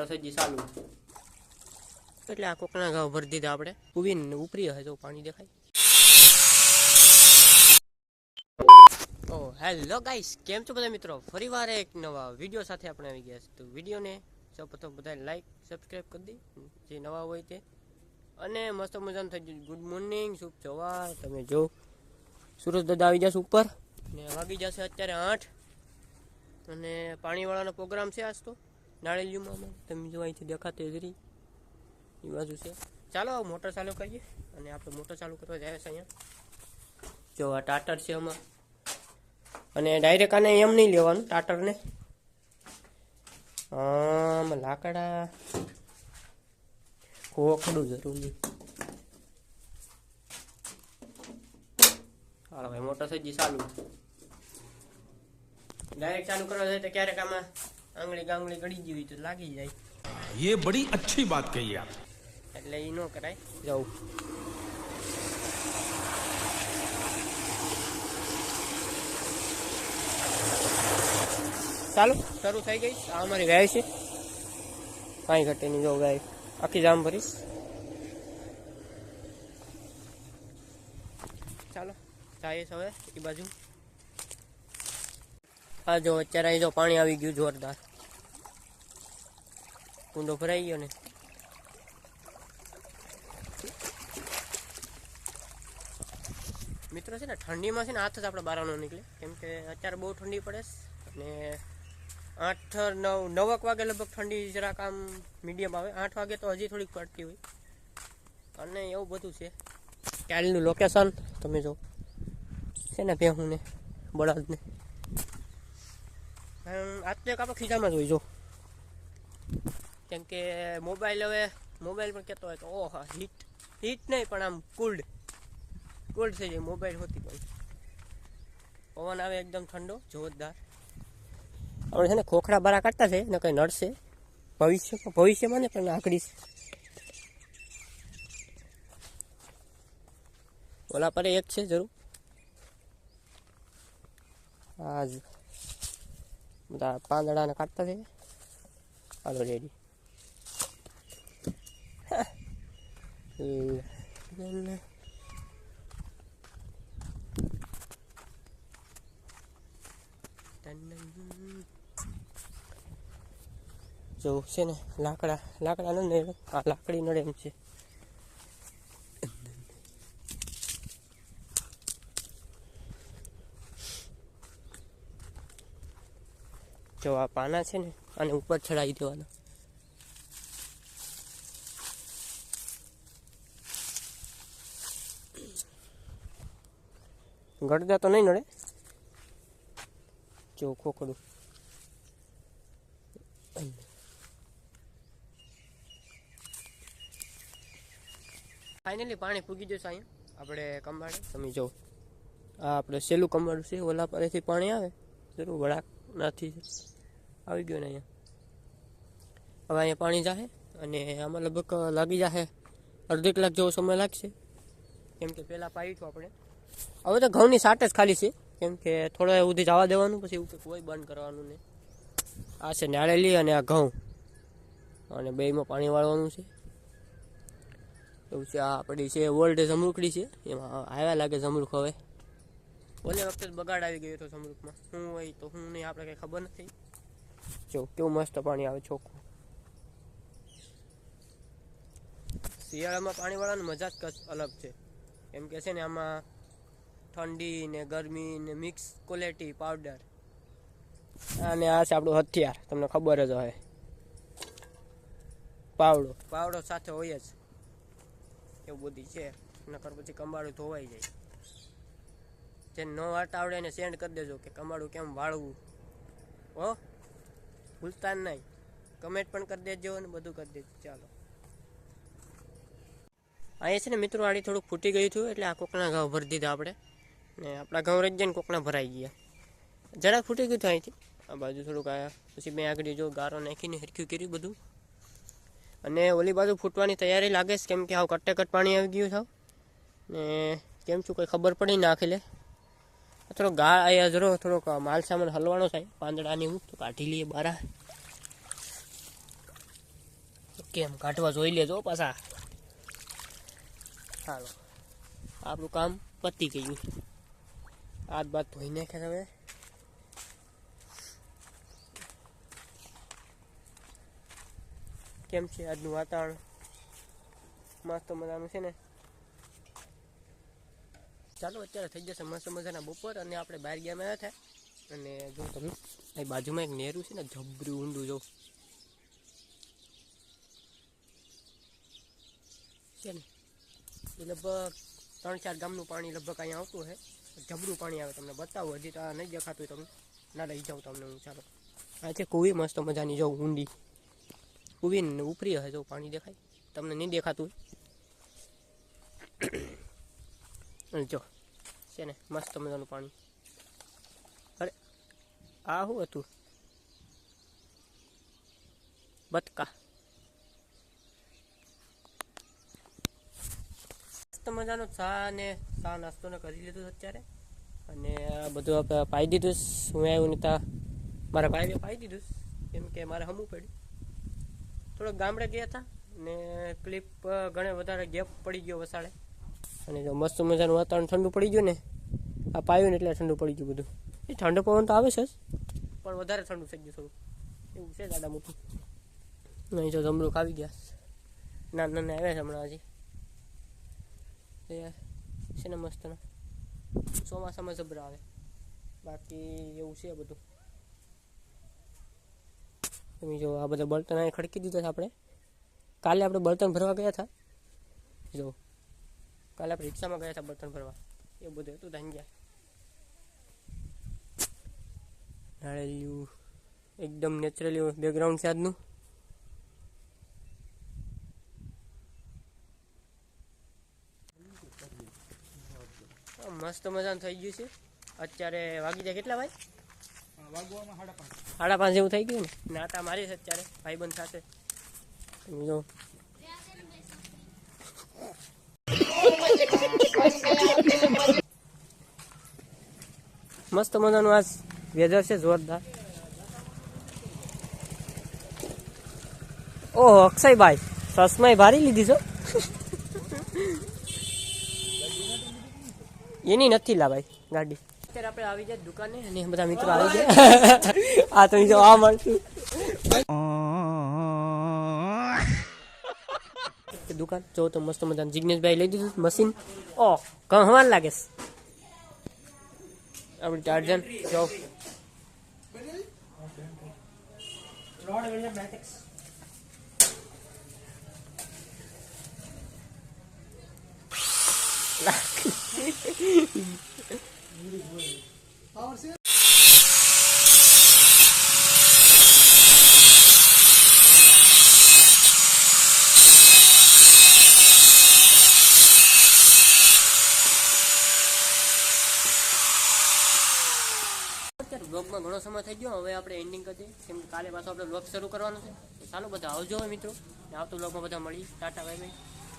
Motor થઈ એટલે આ કોકના ઘાવ ભરી દીધા આપણે. ઉભીને ઉપરી હશે તો પાણી દેખાય. ઓ, હેલો ગાઈસ, કેમ છો બધા મિત્રો? ફરીવાર એક નવા વીડિયો સાથે આપણે આવી ગયા છે તો વિડીયોને સૌપ્રથમ બધા લાઈક સબસ્ક્રાઈબ કરી દી, જે નવા હોય તે. અને મસ્ત મજાનું થઈ ગયું. ગુડ મોર્નિંગ શુભ સવાર. તમે જો, સુરજ દાદા આવી જશે ઉપર. ને વાગી જશે અત્યારે આઠ. અને પાણીવાળાનો પ્રોગ્રામ છે આજ તો. નાળેલીમાં તમે જો અહીંથી દેખાતે જરી એ બાજુ છે. ચાલો મોટર ચાલુ કરીએ. અને આપણે મોટર ચાલુ કરવા જાય છે અહીંયા. જો, આ ટાટર છે આમાં. અને ડાયરેક્ટ આને એમ નહીં લેવાનું, ટાટરને. આમ, લાકડા. ખોખડું જરૂરી હાલો, ભાઈ, મોટર ગઈ ચાલુ. ડાયરેક્ટ ચાલુ કરવા જાય તો ક્યારેક આમાં આંગળી કાંગળી ગળી જેવી તો લાગી જાય. એ બડી અચ્છી વાત કહી આપ. એટલે એ ન કરાય. જાઉં ચાલો શરૂ થઈ ગઈ. આ અમારી ગાય છે. કાંઈ ઘટે નહીં જો ગાય આખી જામ ભરીશ ચાલો જઈએ હવે એ બાજુ. આ જો અત્યારે અહીં જો પાણી આવી ગયું જોરદાર. કુંડો ભરાઈ ગયો ને મિત્રો છે ને, ઠંડીમાં છે ને હાથ જ આપણે બહાર નીકળે. કેમ કે અત્યારે બહુ ઠંડી પડે અને આઠ, નવ, નવક વાગે લગભગ ઠંડી જરાક આમ મીડિયમ આવે. આઠ વાગે તો હજી થોડીક પડતી હોય. અને એવું બધું છે. ક્યાલનું લોકેશન તમે જો. છે ને ભેહું ને બળદને આજ તો એક આપણે ખીચામાં જ હોય, જો. કેમ કે મોબાઈલ હવે, મોબાઈલ પણ કહેતો હોય તો, ઓહા હીટ હીટ નહીં, પણ આમ કુલ્ડ કોલ્ડ થઈ જાય, મોબાઈલ હોતી પણ. પવન આવે એકદમ ઠંડો, જોરદાર. આપણે છે ને ખોખરા બારા કાઢતા છે ને કંઈ નડશે. ભવિષ્યમાં ભવિષ્યમાં ને પણ આકડીશ ઓલા પર એક છે જરૂર. આજ બધા પાંદડાને કાઢતા છે. હાલો રેડી જો છે ને, લાકડા લાકડા નો ને આ લાકડી નડે એમ છે. જો આ પાના છે ને, આને ઉપર ચડાવી દેવાના. ગળદા તો નહીં નડે? જો ખોખડું ફાઇનલી પાણી પૂગી જશે અહીંયા. આપણે કમાડે તમે જો. આ આપણે સેલું કમાડું છે ઓલા પરેથી પાણી આવે. જરૂર વળાક નથી આવી ગયો ને અહીંયા. હવે અહીંયા પાણી જાહે અને આમાં લગભગ લાગી જાહે અડધી કલાક જેવો સમય લાગશે. કેમ કે પહેલાં પાઈશું આપણે. હવે તો ઘઉંની સાટ જ ખાલી છે. કેમ કે થોડો સુધી જવા દેવાનું, પછી એવું કોઈ બંધ કરવાનું નહીં. આ છે નાળેલી અને આ ઘઉં. અને બેમાં પાણી વાળવાનું છે. એવું છે, આ આપણી છે ઓલ્ડ જમરૂકડી છે. એમાં આવ્યા લાગે જમરૂક હવે. બોલે વખતે બગાડ આવી ગયો હતો જમરૂકમાં હું હોય તો હું નહીં, આપણે કંઈ ખબર નથી. જો, કેવું મસ્ત પાણી આવે ચોખ્ખું. શિયાળામાં પાણીવાળાની મજા જ અલગ છે. એમ કે છે ને, આમાં ઠંડી ને ગરમી ને મિક્સ ક્વોલિટી પાવડર અને આ છે આપણું હથિયાર, તમને ખબર જ હોય. પાવડો. પાવડો સાથે હોય જ. એવું બધી છે. નકર પછી કંબાળું ધોવાઈ જાય. જે ન વાળતા આવડે એને સેન્ડ કરી દેજો કે કંબાળું કેમ વાળવું. હો? ભૂલતા નહીં. કમેન્ટ પણ કરી દેજો અને બધું કરી દેજો. ચાલો. અહીંયા છે ને મિત્રો, આડી થોડુંક ફૂટી ગયું હતું એટલે આ કોકના ઘાવ ભરી દીધા આપણે. ને આપણા ઘઉં રહી ને કોકના ભરાઈ ગયા. જરાક ફૂટી ગયું થાય અહીંથી. આ બાજુ થોડુંક આયા પછી મેં આગળ જો ગારો નાખીને હરખ્યું કર્યું બધું. અને ઓલી બાજુ ફૂટવાની તૈયારી લાગે છે, કેમ કે આવું કટ્ટે કટ પાણી આવી ગયું છે ને કેમ છું કંઈ ખબર પડી નાખી લે. થોડો ગા અહીંયા જરો, થોડોક માલ સામાન હલવાનો થાય, પાંદડાની હું તો કાઢી લઈએ બારા. કેમ કાઢવા જોઈ લેજો પાછા. સારું આપણું કામ પતી ગયું. હાથ બાદ ધોઈ નાખ્યા હવે કેમ છે આજનું વાતાવરણ? મસ્ત મજાનું છે ને? ચાલો, અત્યારે થઈ જશે મસ્ત મજાના બપોર અને આપણે બહાર ગયા આવ્યા હતા. અને જો તમે અહીં બાજુમાં એક નેરું છે ને, જબરું ઊંડું, જો. છે ને? એ લગભગ ત્રણ ચાર ગામનું પાણી લગભગ અહીંયા આવતું છે જબરું પાણી આવે, તમને બતાવું. હજી તો આ નહીં દેખાતું તમને ના લઈ જાઉં તમને હું, ચાલો. આ છે કુવી, મસ્ત મજાની જવું ઊંડી. કુવી ઉપરી હશે જો પાણી દેખાય. તમને નહીં દેખાતું જો, છે ને, મસ્ત મજાનું પાણી. અરે, આ શું હતું? બતકા. મસ્ત મજાનો ચા ને ચા નાસ્તો ને કરી લીધું અત્યારે. અને આ બધું આપણે પાઈ દીધું હું આવ્યું ને ત્યાં મારા ભાઈને પાઈ દીધું. કેમ કે મારે હમવું પડ્યું. થોડોક ગામડે ગયા હતા ને ક્લિપ ઘણે વધારે ગેપ પડી ગયો વસાડે. અને જો મસ્ત મજાનું વાતાવરણ ઠંડુ પડી ગયું ને, આ પાયું ને એટલે ઠંડુ પડી ગયું બધું. એ ઠંડો પવન તો આવે છે પણ વધારે ઠંડુ થઈ ગયું થોડું. એવું છે દાદા મોટું. નહીં જો જમરૂક આવી ગયા. નાના નાના આવ્યા છે હમણાં હજી. એ છે ને મસ્ત ના ચોમાસામાં જબરા આવે બાકી એવું છે બધું તમે જો આ બધા બળતણ અહીં ખડકી દીધા છે આપણે કાલે આપણે બળતણ ભરવા ગયા હતા જો કાલે આપણે રિક્ષામાં ગયા હતા બળતણ ભરવા એવું બધું હતું ત્યાં ગયા નાળિયું એકદમ નેચરલી બેકગ્રાઉન્ડ છે આજનું મસ્ત મજાનું થઈ ગયું છે. અત્યારે વાગી જાય કેટલા ભાઈ? સાડા પાંચ. જેવું થઈ ગયું ને? નાટા મારી છે અત્યારે ભાઈબંધ સાથે. જો. મસ્ત મજાનું આજ વેધર છે જોરદાર. ઓહો અક્ષયભાઈ સસમાઈ ભારી લીધી છો એની નથી લા ભાઈ ગાડી. અત્યારે આપણે આવી જાય દુકાને અને બધા મિત્રો આવી જાય આ તમે જો આ મળતું દુકાન જો તો મસ્ત મજાનું જિગ્નેશભાઈ લઈ દીધું મશીન. ઓ કહવાન લાગે આપણે ચાર્જર જો. અત્યારે બ્લોગમાં ઘણો સમય થઈ ગયો. હવે આપણે એન્ડિંગ કરી દઈએ. કેમ કે કાલે પાછો આપણે બ્લોગ શરૂ કરવાનો છે. ચાલો બધા આવજો મિત્રો. આવતો બ્લોગમાં બધા મળી ટાટા, બાય બાય.